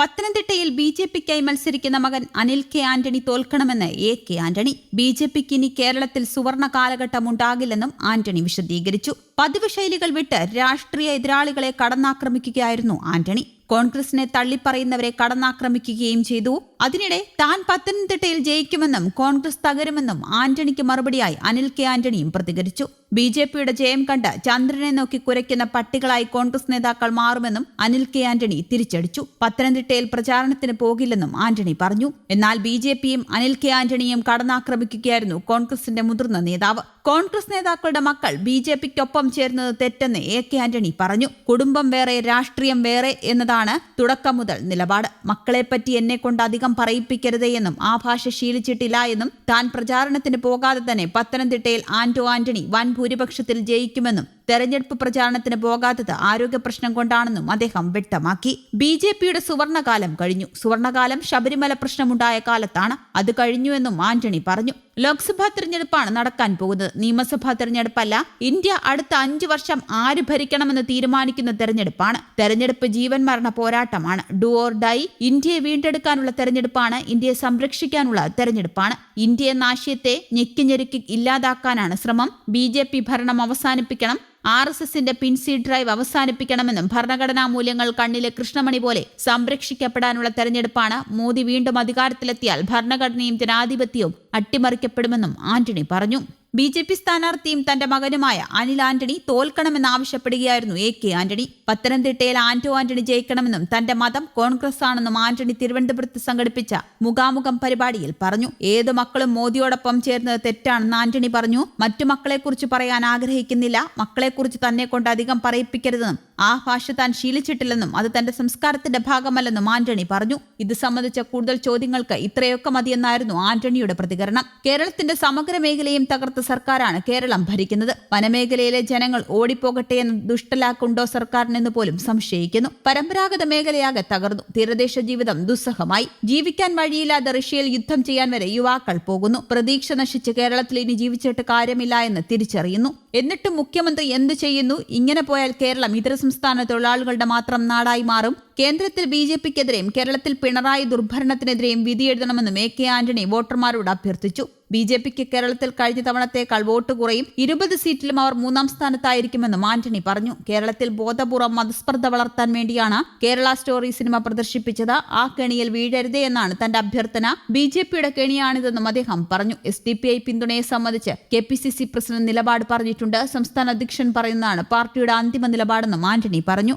പത്തനംതിട്ടയിൽ B J പിക്കായി മത്സരിക്കുന്ന മകൻ Anil K Antony തോൽക്കണമെന്ന് A K Antony. B J പിക്ക് ഇനി കേരളത്തിൽ സുവർണ കാലഘട്ടം ഉണ്ടാകില്ലെന്നും ആന്റണി വിശദീകരിച്ചു. പതിവ് ശൈലികൾ വിട്ട് രാഷ്ട്രീയ എതിരാളികളെ കടന്നാക്രമിക്കുകയായിരുന്നു ആന്റണി. കോൺഗ്രസിനെ തള്ളിപ്പറയുന്നവരെ കടന്നാക്രമിക്കുകയും ചെയ്തു. അതിനിടെ താൻ പത്തനംതിട്ടയിൽ ജയിക്കുമെന്നും കോൺഗ്രസ് തകരുമെന്നും ആന്റണിക്ക് മറുപടിയായി അനിൽ കെ ആന്റണിയും പ്രതികരിച്ചു. ബി ജെ പിയുടെ ജയം കണ്ട് ചന്ദ്രനെ നോക്കി കുരയ്ക്കുന്ന പട്ടികളായി കോൺഗ്രസ് നേതാക്കൾ മാറുമെന്നും അനിൽ കെ ആന്റണി തിരിച്ചടിച്ചു. പത്തനംതിട്ടയിൽ പ്രചാരണത്തിന് പോകില്ലെന്നും ആന്റണി പറഞ്ഞു. എന്നാൽ ബി ജെ പിയും അനിൽ കെ ആന്റണിയും കടന്നാക്രമിക്കുകയായിരുന്നു കോൺഗ്രസിന്റെ മുതിർന്ന നേതാവ്. കോൺഗ്രസ് നേതാക്കളുടെ മക്കൾ ബി ജെ പിക്കൊപ്പം ചേർന്നത് തെറ്റെന്ന് എ കെ ആന്റണി പറഞ്ഞു. കുടുംബം വേറെ രാഷ്ട്രീയം വേറെ എന്നതാണ് തുടക്കം മുതൽ നിലപാട്. മക്കളെപ്പറ്റി എന്നെ കൊണ്ട് അധികം പറയിപ്പിക്കരുതേ എന്നും ആ ഭാഷ ശീലിച്ചിട്ടില്ല എന്നും താൻ പ്രചാരണത്തിന് പോകാതെ തന്നെ പത്തനംതിട്ടയിൽ ആന്റോ ആന്റണി വൻ ഭൂരിപക്ഷത്തിൽ ജയിക്കുമെന്നും തെരഞ്ഞെടുപ്പ് പ്രചാരണത്തിന് പോകാത്തത് ആരോഗ്യ പ്രശ്നം കൊണ്ടാണെന്നും അദ്ദേഹം വ്യക്തമാക്കി. ബി ജെ പിയുടെ സുവർണകാലം കഴിഞ്ഞു. സുവർണകാലം ശബരിമല പ്രശ്നമുണ്ടായ കാലത്താണ് അത് കഴിഞ്ഞുവെന്നും ആന്റണി പറഞ്ഞു. ലോക്സഭാ തെരഞ്ഞെടുപ്പാണ് നടക്കാൻ പോകുന്നത്. നിയമസഭാ തെരഞ്ഞെടുപ്പല്ല. ഇന്ത്യ അടുത്ത അഞ്ചു വർഷം ആര് ഭരിക്കണമെന്ന് തീരുമാനിക്കുന്ന തെരഞ്ഞെടുപ്പാണ്. തെരഞ്ഞെടുപ്പ് ജീവൻ മരണ പോരാട്ടമാണ്. ഡു ഓർ ഡൈ ഇന്ത്യയെ വീണ്ടെടുക്കാനുള്ള തെരഞ്ഞെടുപ്പാണ്. ഇന്ത്യയെ സംരക്ഷിക്കാനുള്ള തെരഞ്ഞെടുപ്പാണ്. ഇന്ത്യ എന്ന ആശയത്തെ ഞെക്കിഞ്ഞെരുക്കി ഇല്ലാതാക്കാനാണ് ശ്രമം. ബി ഭരണം അവസാനിപ്പിക്കണം. ആർ എസ് എസിന്റെ പിൻസി ഡ്രൈവ് അവസാനിപ്പിക്കണമെന്നും ഭരണഘടനാ മൂല്യങ്ങൾ കണ്ണിലെ കൃഷ്ണമണി പോലെ സംരക്ഷിക്കപ്പെടാനുള്ള തെരഞ്ഞെടുപ്പാണ് മോദി വീണ്ടും അധികാരത്തിലെത്തിയാൽ ഭരണഘടനയും ജനാധിപത്യവും അട്ടിമറിക്കപ്പെടുമെന്നും ആന്റണി പറഞ്ഞു ബി ജെ പി സ്ഥാനാർത്ഥിയും തന്റെ മകനുമായ അനിൽ ആന്റണി തോൽക്കണമെന്ന് എ കെ ആന്റണി പത്തനംതിട്ടയിൽ ആന്റോ ആന്റണി ജയിക്കണമെന്നും തന്റെ മതം കോൺഗ്രസ് ആണെന്നും ആന്റണി തിരുവനന്തപുരത്ത് സംഘടിപ്പിച്ച മുഖാമുഖം പരിപാടിയിൽ പറഞ്ഞു. ഏത് മക്കളും മോദിയോടൊപ്പം ചേർന്നത് തെറ്റാണെന്ന് ആന്റണി പറഞ്ഞു. മറ്റു മക്കളെക്കുറിച്ച് പറയാൻ ആഗ്രഹിക്കുന്നില്ല. മക്കളെക്കുറിച്ച് തന്നെ കൊണ്ട് അധികം പറയിപ്പിക്കരുതെന്നും ആ ഭാഷ താൻ ശീലിച്ചിട്ടില്ലെന്നും അത് തന്റെ സംസ്കാരത്തിന്റെ ഭാഗമല്ലെന്നും ആന്റണി പറഞ്ഞു. ഇത് സംബന്ധിച്ച കൂടുതൽ ചോദ്യങ്ങൾക്ക് ഇത്രയൊക്കെ മതിയെന്നായിരുന്നു ആന്റണിയുടെ പ്രതികരണം. കേരളത്തിന്റെ സമഗ്ര മേഖലയും തകർത്ത സർക്കാരാണ് കേരളം ഭരിക്കുന്നത്. വനമേഖലയിലെ ജനങ്ങൾ ഓടിപ്പോകട്ടെ എന്ന് ദുഷ്ടലാക്കുണ്ടോ സർക്കാരിനെന്ന് പോലും സംശയിക്കുന്നു. പരമ്പരാഗത മേഖലയാകെ തകർന്നു. തീരദേശ ജീവിതം ദുസ്സഹമായി. ജീവിക്കാൻ വഴിയില്ലാതെ റഷ്യയിൽ യുദ്ധം ചെയ്യാൻ വരെ യുവാക്കൾ പോകുന്നു. പ്രതീക്ഷ നശിച്ച് കേരളത്തിൽ ഇനി ജീവിച്ചിട്ട് കാര്യമില്ല എന്ന് തിരിച്ചറിയുന്നു. എന്നിട്ടും മുഖ്യമന്ത്രി എന്തു ചെയ്യുന്നു? ഇങ്ങനെ പോയാൽ കേരളം ഇതര സംസ്ഥാന തൊഴിലാളികളുടെ മാത്രം നാടായി മാറും. കേന്ദ്രത്തിൽ ബി ജെ പിക്കെതിരെയും കേരളത്തിൽ പിണറായി ദുർഭരണത്തിനെതിരെയും വിധിയെഴുതണമെന്നും എ കെ ആന്റണി വോട്ടർമാരോട് അഭ്യർത്ഥിച്ചു. ബി ജെ പിക്ക് കേരളത്തിൽ കഴിഞ്ഞ തവണത്തേക്കാൾ വോട്ട് കുറയും. ഇരുപത് സീറ്റിലും അവർ മൂന്നാം സ്ഥാനത്തായിരിക്കുമെന്നും ആന്റണി പറഞ്ഞു. കേരളത്തിൽ ബോധപൂർവം മതസ്പർദ്ധ വളർത്താൻ വേണ്ടിയാണ് കേരള സ്റ്റോറി സിനിമ പ്രദർശിപ്പിച്ചത്. ആ കെണിയിൽ വീഴരുതേ എന്നാണ് തന്റെ അഭ്യർത്ഥന. ബി ജെ പിയുടെ കെണിയാണിതെന്നും അദ്ദേഹം പറഞ്ഞു. എസ് ഡി പി ഐ പിന്തുണയെ സംബന്ധിച്ച് K P C C president നിലപാട് പറഞ്ഞിട്ടുണ്ട്. സംസ്ഥാന അധ്യക്ഷൻ പറയുന്നതാണ് പാർട്ടിയുടെ അന്തിമ നിലപാടെന്നും ആന്റണി പറഞ്ഞു.